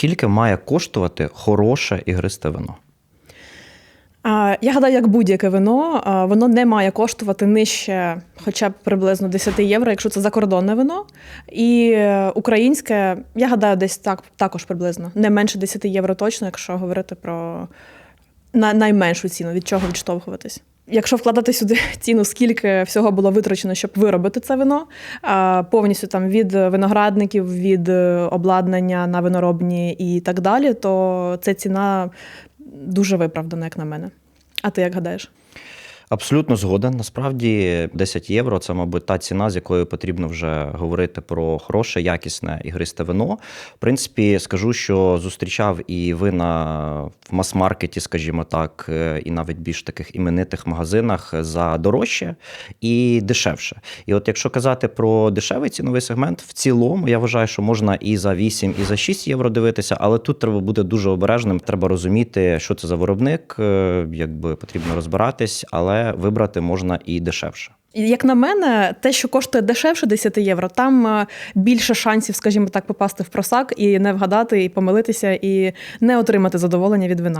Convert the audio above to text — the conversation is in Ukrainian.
Скільки має коштувати хороше ігристе вино? Я гадаю, як будь-яке вино, воно не має коштувати нижче хоча б приблизно 10 євро, якщо це закордонне вино. І е, українське, я гадаю, десь так також приблизно. Не менше 10 євро точно, якщо говорити про найменшу ціну, від чого відштовхуватись. Якщо вкладати сюди ціну, скільки всього було витрачено, щоб виробити це вино, повністю там від виноградників, від е, обладнання на виноробні і так далі, то це ціна дуже виправдана, як на мене. А ти як гадаєш? Абсолютно згоден. Насправді 10 євро це, мабуть, та ціна, з якою потрібно вже говорити про хороше, якісне ігристе вино. В принципі, скажу, що зустрічав і вина в мас-маркеті, скажімо так, е, і навіть більш таких іменитих магазинах за дорожче і дешевше. І от якщо казати про дешевий ціновий сегмент, в цілому я вважаю, що можна і за 8, і за 6 євро дивитися, але тут треба бути дуже обережним. Треба розуміти, що це за виробник, е, якби потрібно розбиратись, але вибрати можна і дешевше. Як на мене, те, що коштує дешевше 10 євро, там е, більше шансів, скажімо так, попасти в просак і не вгадати, і помилитися, і не отримати задоволення від вина.